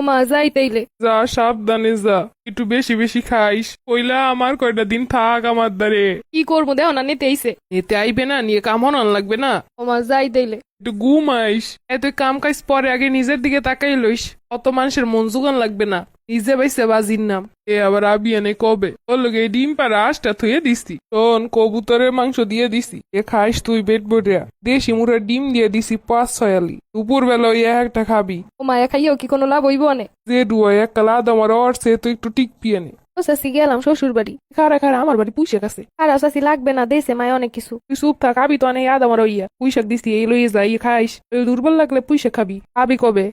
মা যাইতেইলে যা সাবধানে যা একটু বেশি বেশি খাইস। কইলা আমার কয়টা দিন থাক আমার দ্বারে। কি করব? দেহ না নিতে আইছে। এতে আইবে না নিয়ে কাম হনান লাগবে না। ও মা যাইতেইলে একটু ঘুমাইস। এত কাম কাজ পরে আগে নিজের দিকে তাকাই লইস। অত মানুষের মন জোগান লাগবে না। নিজে বাইসে বাজির নাম। এ আবার আবিয়ানে কবে? ওর লগে ডিম পাড়া আশটা থুয়ে দিছি। শোন কবুতরের মাংস দিয়ে দিছি। এ খাইস তুই পেট বটিয়া। দেশি মুড়ার ডিম দিয়ে দিছি পাঁচ ছয়ালি দুপুর বেলা ওই একটা খাবি। ও মা খাইয়েও কি কোনো লাভ হইব অনে যে ডুয়া এক কালা আমার অর্থে তো একটু টিক পিয়ে নে ও চাষি গেলাম শ্বশুর বাড়ি। খারা খারা আমার বাড়ি পুষে কাছে আর চাষি লাগবে না দেশে মায় অনেক কিছু। তুই চুপ থাক আবি তো অনেক আদ আমার ইয়া পুঁইশাক দিছি এই লইয়ে যাই খাইস। এই দুর্বল লাগলে পুঁইশাক খাবি। আবি কবে?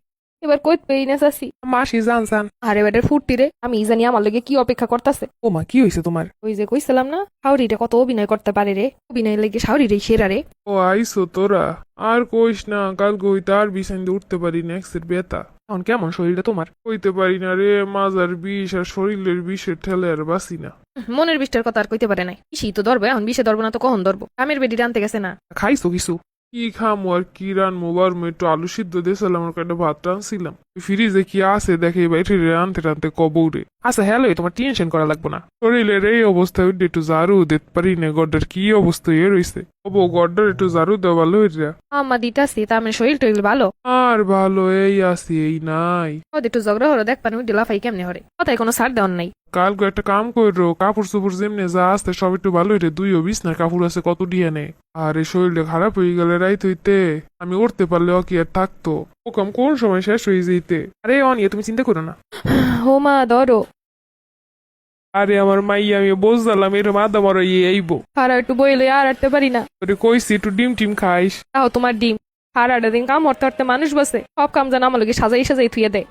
এবার কইত পেই না চাষি মাসি জান জান। আরে বেটার ফুর্তি রে আমি জানি আমার লগে কি অপেক্ষা করতেছে। ও মা কি হয়েছে তোমার? ওই যে কইছিলাম না হাউরিটা কত অভিনয় করতে পারে রে। অভিনয় লেগে রে সেরা রে। ও আইসো তোরা। আর কইস না কাল হইতে আর বিছান দিয়ে উঠতে পারি না এক্সের বেতা। এখন কেমন শরীরটা তোমার? কইতে পারি না রে মাজার বিষ আর শরীরের বিষের ঠেলে আর বাসি না। মনের বিষটার কথা আর কইতে পারে নাই। ইসি তো ধরবে এখন বিষে ধরবো না তো কখন ধরবো? কামের বেডি আনতে গেছে না। খাইছো কিছু? কি খামো আর কি মোবার মুক্ত একটু আলু সিদ্ধ দিয়েছিলাম আর কয়েকটা ভাত টানছিলাম ফ্রিজে কি আছে দেখে বাইরে রে আনতে টানতে কবৌরে। আচ্ছা হ্যালো তোমার টেনশন করা লাগবো না। শরীরের এই অবস্থায় উঠে একটু জারু দিতে পারি না গড্ডার কি অবস্থা হয়ে রয়েছে ওবো গড্ডার একটু ঝাড়ু দেওয়া ভালো হইরা আমা দিতাছি তা আমার শরীর টরিল ভালো। আর ভালো এই আছি এই নাই। ওদের একটু ঝগড়া হলো দেখ পানি ডিলা ফাই কেমনে হরে। কথায় কোনো সার দেওয়ার নাই। কালকে একটা কাম করো কাপড় চোপড় যেমনি যা আসতে সব একটু ভালো হইরে দুই ও বিছনার কাপড় আছে কত দিয়ে নে আর এই শরীরটা খারাপ হয়ে গেলে রাইত হইতে। আমি উঠতে পারলেও কি আর থাকতো। ও কাম কোন সময় শেষ হয়ে যেতে আরে অনিয়া তুমি চিন্তা করো না। হো মা ধরো। আরে আমার মাইয়া আমি বোঝালাম এরম আদা মরা ইয়ে আইবো। আর একটু বইলে আর আটতে পারি না। তোরে কইছি একটু ডিম টিম খাইস। তাও তোমার ডিম। আর আটা দিন কাম হরতে হরতে মানুষ বসে। সব কাম জানা আমার লগে সাজাই সাজাই থুয়ে দেয়।